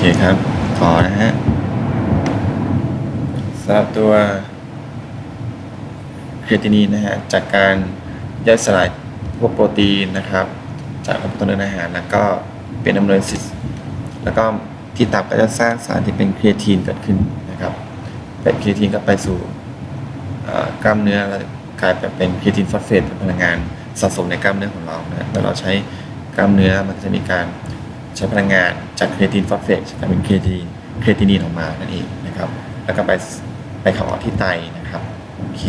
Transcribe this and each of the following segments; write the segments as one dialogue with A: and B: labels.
A: เคครับขอนะฮะสำหรับตัวเคตินีนนะฮะ จากการย่อยสลายพวกโปรตีนนะครับ จากลำต้นเนื้ออาหารแล้วก็เป็นอะมิโนแอซิดแล้วก็ที่ตับก็จะสร้างสารที่เป็นครีเอทีนเกิดขึ้นนะครับเป็นครีเอทีนก็ไปสู่กล้ามเนื้อแล้วกลายเป็นครีเอทีนฟอสเฟตเป็นพลังงานสะสมในกล้ามเนื้อของเรานะเมื่อเราใช้กล้ามเนื้อมันจะมีการ ใช้พลังงานจากครีเอทีนฟอสเฟตกลายเป็นครีเอทีนครตินีนออกมานั่นเองนะครับ แล้วก็ไปไปขับออกที่ไตนะครับโอเค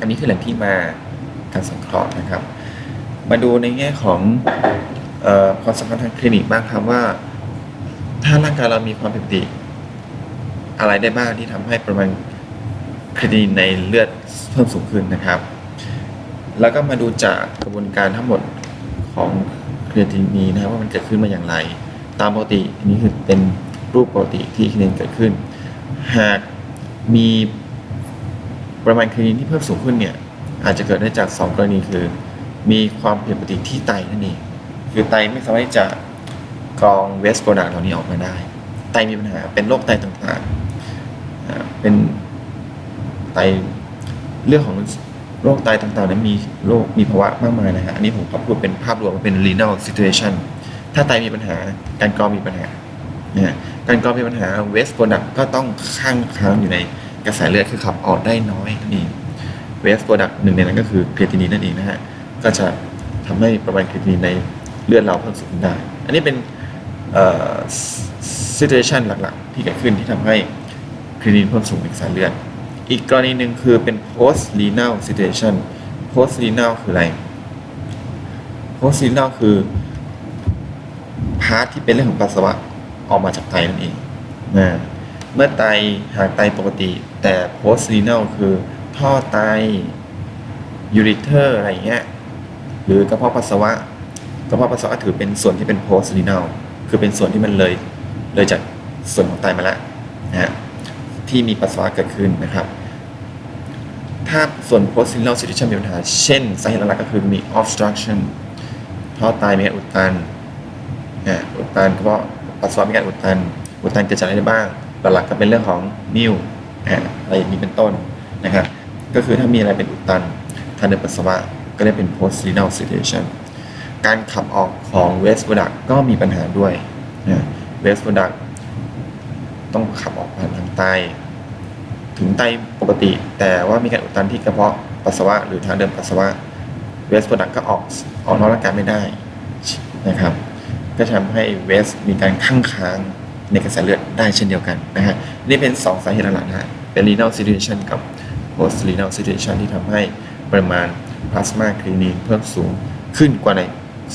A: อันนี้คือแหล่งที่มาการสังเคราะห์นะครับ มาดูในแง่ของออความสำคัญทางคลินิกบ้างครับว่า ถ้าร่างกายเรามีความผิดปกติ อะไรได้บ้างที่ทำให้ปริมาณครีตินินในเลือดเพิ่มสูงขึ้นนะครับ แล้วก็มาดูจากกระบวนการทั้งหมด ของครีตินีนนะครับว่ามันเกิดขึ้นมาอย่างไร ตามปกติอันนี้คือเป็นรูปปกติที่ครีตินเกิดขึ้น หากมีปริมาณครีตินที่เพิ่มสูงขึ้นเนี่ยอาจจะเกิดได้จาก 2 กรณีคือ มีความผิดปกติที่ไตนั่นเองคือไตไม่สามารถที่จะกรองเวสโปรดักต์เหล่านี้ออกมาได้ ไตมีปัญหาเป็นโรคไตต่างๆเป็นไตเรื่องของ โรคไตต่างๆนั้นมีโรคมีภาวะมากมายนะฮะอันนี้ผมขอพูดเป็นภาพรวมเป็น renal situation ถ้าไตมีปัญหาการกรองมีปัญหานะการกรองมีปัญหาเวสโปรดักต์ก็ต้องข้างค้างอยู่ในกระแสเลือดคือขับออกได้น้อยนั่นเองเวสโปรดักต์หนึ่งในนั้นก็คือครตินินนั่นเองนะฮะก็จะทำให้ประมาณครตินินในเลือดเราเพิ่มสูงได้ อันนี้เป็น situation หลักๆ ที่เกิดขึ้นที่ทำให้ครตินินเพิ่มสูงในกระแสเลือด อีกกรณีหนึ่งคือเป็น post renal situation post renal คืออะไร post renal คือพาร์ทที่เป็นเรื่องของปัสสาวะออกมาจากไตนั่นเองนะเมื่อไตหากไตปกติ แต่ post renal คือท่อไตยูริเทอร์อะไรอย่างเงี้ยหรือกระเพาะปัสสาวะกระเพาะปัสสาวะถือเป็นส่วนที่เป็น post renal คือเป็นส่วนที่มันเลยเลยจากส่วนของไตมาแล้วนะฮะที่มีปัสสาวะเกิดขึ้นนะครับ ถ้าส่วน post renal situation มีปัญหา เช่นสาเหตุหลักๆก็คือมี obstruction ท่อไตมีการอุดตันอุดตันเพราะปัสสาวะมีการอุดตัน อุดตันเกิดจากอะไรได้บ้าง หลักๆก็เป็นเรื่องของนิ่วอะไรอย่างนี้เป็นต้นนะครับก็คือถ้ามีอะไรเป็นอุดตันทางเดินปัสสาวะก็เรียกเป็น post renal situation การขับออกของ waste product ก็มีปัญหาด้วย waste product ต้องขับออกผ่านทางไต ถึงไตปกติ แต่ว่ามีการ ตันที่กระเพาะปัสสาวะหรือทางเดินปัสสาวะ waste product ก็ออกออกนอกร่างกายไม่ได้นะครับ ก็ทำให้ waste มีการข้างค้างในกระแสเลือดได้เช่นเดียวกันนะฮะนี่เป็น 2 สาเหตุหลักนะฮะเป็น renal situation กับ post renal situation ที่ทำให้ปริมาณพลาสมาครีนีนเพิ่มสูงขึ้นกว่าใน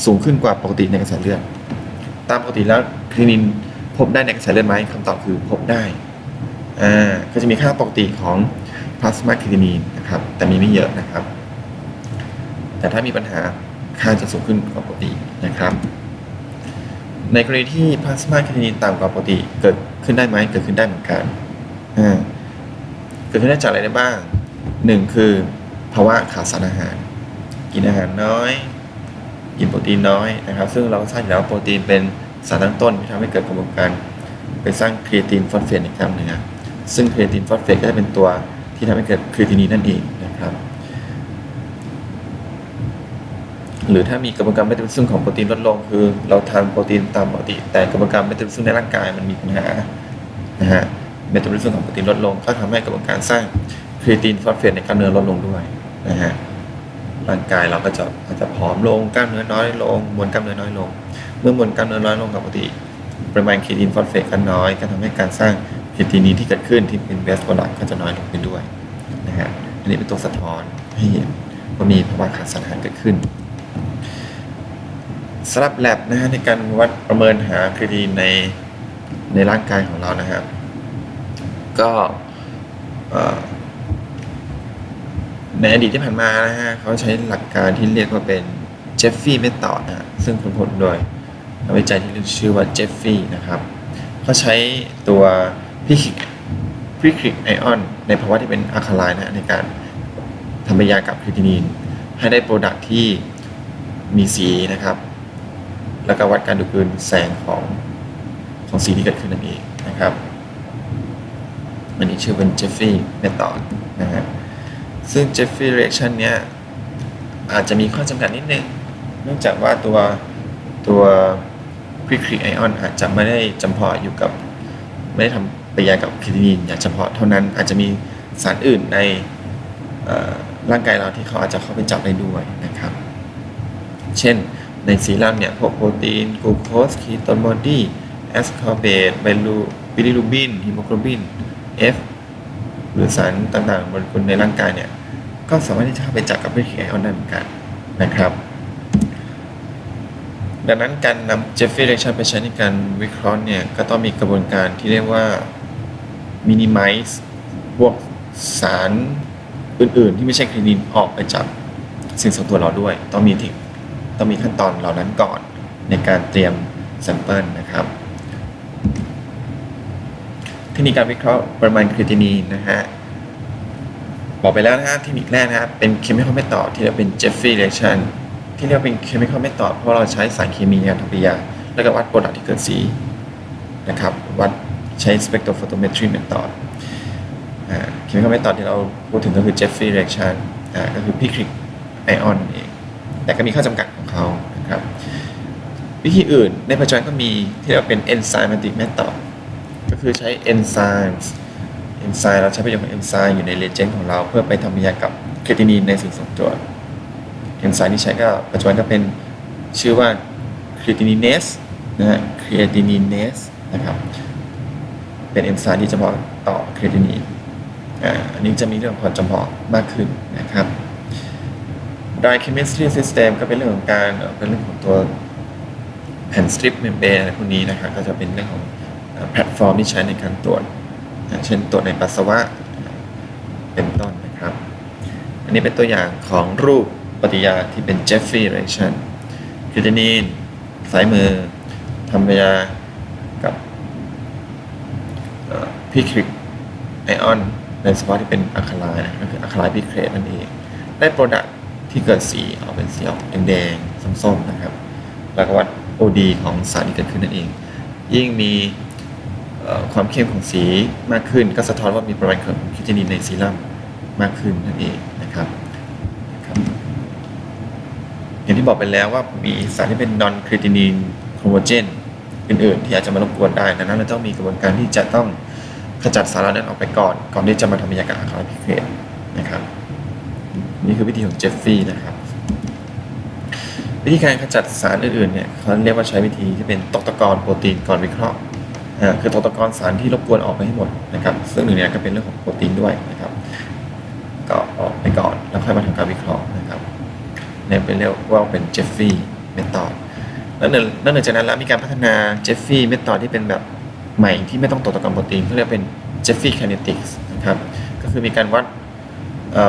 A: สูงขึ้นกว่าปกติในกระแสเลือด ตามปกติแล้วครีนินพบได้ในกระแสเลือดไหมคำตอบคือพบได้อ่าก็จะมีค่าปกติของ พลาสมาครีนีนนะครับ แต่มีไม่เยอะนะครับ แต่ถ้ามีปัญหาค่าจะสูงขึ้นกว่าปกตินะครับ ในกรณีที่พลาสมาครีนีนต่ำกว่าปกติเกิดขึ้นได้ไหมเกิดขึ้นได้เหมือนกันเกิดขึ้นได้จากอะไรได้บ้างหนึ่งคือภาวะขาดสารอาหาร กินอาหารน้อยกินโปรตีนน้อยนะครับ ซึ่งเราก็ทราบอยู่แล้วโปรตีนเป็นสารตั้งต้นที่ทำให้เกิดกระบวนการไปสร้างครีเอตินฟอสเฟตในกล้ามเนื้อซึ่งครีเอตินฟอสเฟตก็จะเป็นตัว ที่ทำให้เกิดครีเอตินีนนั่นเองนะครับ หรือถ้ามีกระบวนการเมตาบอลิซึมของโปรตีนลดลงคือ เราทานโปรตีนตามปกติ แต่กระบวนการเมตาบอลิซึมในร่างกายมันมีปัญหานะฮะเมตาบอลิซึมของโปรตีนลดลง ก็ทำให้กระบวนการสร้างครีตินฟอสเฟตในกล้ามเนื้อลดลงด้วยนะฮะร่างกายเราก็จะอาจจะผอมลงกล้ามเนื้อน้อยลงมวลกล้ามเนื้อน้อยลง เมื่อมวลกล้ามเนื้อน้อยลงกับปกติปริมาณครีตินฟอสเฟตก็น้อยก็ทำให้การสร้าง ครีตินีนที่เกิดขึ้นที่เป็นเวสโปรดักก็จะน้อยลงไปด้วยนะฮะอันนี้เป็นตัวสะท้อนให้เห็นว่ามีภาวะขาดสารอาหารเกิดขึ้นสำหรับแลบนะฮะในการวัดประเมินหาครีตินีในในร่างกายของเรานะครับ ก็ในอดีตที่ผ่านมานะฮะเขาใช้หลักการที่เรียกว่าเป็นเจฟฟี่เมธอดนะฮะซึ่งค้นพบโดยนักวิจัยที่เรียกชื่อว่าเจฟฟี่นะครับเขาใช้ตัว พิคิกพิคิกไอออน ในภาวะที่เป็นอะคาไลน์นะในการทำปฏิกิริยากับครีตินีน ให้ได้โปรดักที่มีสีนะครับ แล้วก็วัดการดูดกลืนแสงของของสีที่เกิดขึ้นนั่นเองนะครับอันนี้ชื่อเป็น Jeffrey Method นะฮะซึ่ง Jeffrey Reaction เนี้ยอาจจะมีข้อจำกัดนิดนึงเนื่องจากว่าตัวตัว p r e c r i ion อาจจะไม่ได้จำเพาะอยู่กับ ไม่ได้ทำปฏิกิริยากับครีตินีนอย่างเฉพาะเท่านั้นอาจจะมีสารอื่นในร่างกายเราที่เขาอาจจะเข้าไปจับได้ด้วยนะครับ เช่นในซีรัมเนี่ยพวกโปรตีนกลูโคสคีโตนบอดีแอสคอร์เบตไบลูบิลิรูบินฮีโมโกลบิน F หรือสารต่างๆโมเลกุลในร่างกายเนี่ย ก็สามารถที่จะเข้าไปจับกับเรื่องไอออนได้เหมือนกันนะครับ ดังนั้นการนำ Jeffrey reaction ไปใช้ในการวิเคราะห์เนี่ย ก็ต้องมีกระบวนการที่เรียกว่า minimize พวกสารอื่น ๆ ที่ไม่ใช่คลีนินออกไปจากสิ่งส่วนตัวเราด้วย ต้องมีถึงต้องมีขั้นตอนเหล่านั้นก่อนในการเตรียมแซมเปิลนะครับเทคนิคการวิเคราะห์ปริมาณครีตินีนนะฮะบอกไปแล้วนะฮะเทคนิคแรกนะฮะเป็น chemical method ที่เรียกเป็น Jeffrey reaction ที่เรียกเป็น chemical method เพราะเราใช้สารเคมีในการทำปฏิกิริยา แล้วก็วัดโปรดักที่เกิดสีนะครับวัดใช้ spectrophotometry method อ่า chemical method ที่เราพูดถึงก็คือ Jeffrey reaction อ่าก็คือ picric ion เอง แต่ก็มีข้อจำกัดของเขานะครับวิธีอื่นในปัจจุบันก็มีที่เราเป็น enzymatic method ก็คือใช้ enzymes เอนไซม์เราใช้ประโยชน์ของเอนไซม์อยู่ในเรเจนต์ของเราเพื่อไปทำปฏิกิริยากับเคตินีนในสิ่งสองตัว อนไซม์ที่ใช้ก็ปัจจุบันก็เป็นชื่อว่าครีตินีเนสนะฮะครีตินีเนสนะครับเป็นเอนไซม์ที่เฉพาะต่อครีตินีนอันนี้จะมีเรื่องความจำเพาะมากขึ้นนะครับ Dry chemistry system ก็เป็นเรื่องของการเป็นเรื่องของตัวแผ่นสตริปเมมเบรนอะไรพวกนี้นะครับก็จะเป็นเรื่องของแพลตฟอร์มที่ใช้ในการตรวจ เช่นตรวจในปัสสาวะเป็นต้นนะครับ อันนี้เป็นตัวอย่างของรูป ปฏิยาที่เป็น Jeffrey reaction ครีตินีนสายมือทำปฏิกิริยากับพิคริกไอออนในสภาวะที่เป็นอะคาไลน์นะก็คืออะคาไลน์พิเครตนั่นเอง ได้โปรดักที่เกิดสีออกเป็นสีออกแดงๆส้มๆนะครับ แล้วก็วัด OD ของสารที่เกิดขึ้นนั่นเอง ยิ่งมีความเข้มของสีมากขึ้น ก็สะท้อนว่ามีปริมาณของคิวเทนินในซีรั่มมากขึ้นนั่นเองนะครับ อย่างที่บอกไปแล้วว่ามีสารที่เป็น non creatinine chromogen อื่นๆที่อาจจะมารบกวนได้ดังนั้นเราต้องมีกระบวนการที่จะต้องขจัดสารเหล่านั้นออกไปก่อน ก่อนที่จะมาทำบรรยากาศคาร์พิเคตนะครับ นี่คือวิธีของเจฟฟี่นะครับ วิธีการขจัดสารอื่นๆเนี่ยเขาเรียกว่าใช้วิธีที่เป็นตกตะกอนโปรตีนก่อนวิเคราะห์คือตกตะกอนสารที่รบกวนออกไปให้หมดนะครับ ซึ่งหนึ่งเนี่ยก็เป็นเรื่องของโปรตีนด้วยนะครับ ก็ออกไปก่อนแล้วค่อยมาทำการวิเคราะห์นะครับ เนี่ยเป็นเรียกว่าเป็นเจฟฟี่เมธอดแล้วหนึ่งแล้วหนึ่งจากนั้นแล้วมีการพัฒนาเจฟฟี่เมธอดที่เป็นแบบใหม่ที่ไม่ต้องตกตะกอนโปรตีนเขาเรียกเป็นเจฟฟี่ค i น e ติกส์นะครับก็คือมีการวัด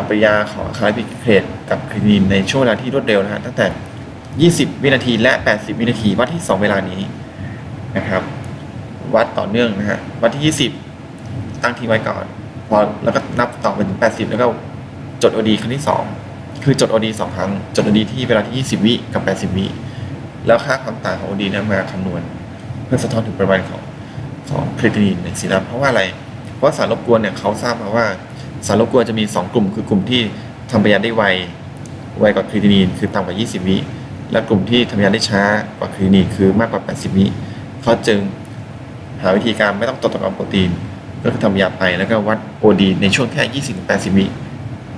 A: ปริยาของคาร์บิเคตกับครีนีนในช่วงเวลาที่รวดเร็วนะฮะตั้งแต่ 20 วินาทีและ 80 วินาทีวัดที่ 2 เวลานี้นะครับ วัดต่อเนื่องนะฮะวัดที่ 20 ตั้งทิ้งไว้ก่อน พอแล้วก็นับต่อไปถึง 80 แล้วก็จด OD ครั้งที่ 2 คือจด OD 2ครั้ง จด OD ที่เวลาที่ 20 วิกับ 80 วิแล้วค่าความต่างของ OD นั้นมาคำนวณ เพื่อสะท้อนถึงปริมาณของของครีตินีนในซีรัมเพราะว่าอะไร เพราะสารรบกวนเนี่ยเขาทราบมาว่าสารรบกวนจะมี 2 กลุ่ม คือกลุ่มที่ทำปฏิกิริยาได้ไวไวกว่าครีตินีนคือต่ำกว่า 20 วิและกลุ่มที่ทำปฏิกิริยาได้ช้ากว่าครีตินีนคือมากกว่า 80 วิเขาจึงหาวิธีการไม่ต้องตรวจตะกอนโปรตีนก็คือทำยาไปแล้วก็วัด OD ในช่วงแค่ 20-80 วิ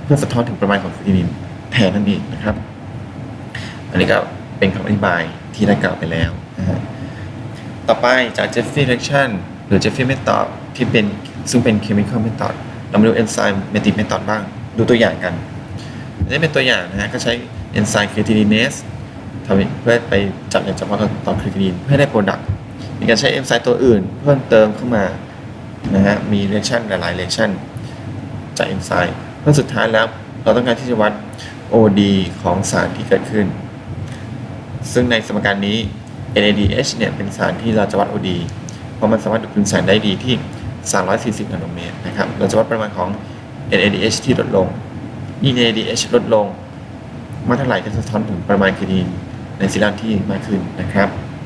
A: เพื่อสะท้อนถึงปริมาณของครีตินิน แทนนั่นเองนะครับ อันนี้ก็เป็นคำอธิบายที่ได้กล่าวไปแล้วนะฮะต่อไปจาก Jeffrey reaction หรือ Jeffrey method ที่เป็นซึ่งเป็น chemical method เรามาดู enzymatic method บ้าง ดูตัวอย่างกันอันนี้เป็นตัวอย่างนะฮะก็ใช้ enzyme creatinase ทำเพื่อไปจับอย่างเฉพาะต่อครีตินินเพื่อให้ได้โปรดักต์มีการใช้เอนไซม์ตัวอื่น เพิ่มเติมเข้ามานะฮะมีเรชันหลายๆเรชันจากเอนไซม์เพื่อสุดท้ายแล้วเราต้องการที่จะวัด OD ของสารที่เกิดขึ้น ซึ่งในสมการนี้ NADH เนี่ยเป็นสารที่เราจะวัด OD เพราะมันสามารถดูดกลืนสารได้ดีที่ 340 นาโนเมตรนะครับ เราจะวัดปริมาณของ NADH ที่ลดลงนี่ NADH ลดลงมากเท่าไหร่ก็จะสะท้อนถึงปริมาณครีนินในซีรัมที่มากขึ้นนะครับ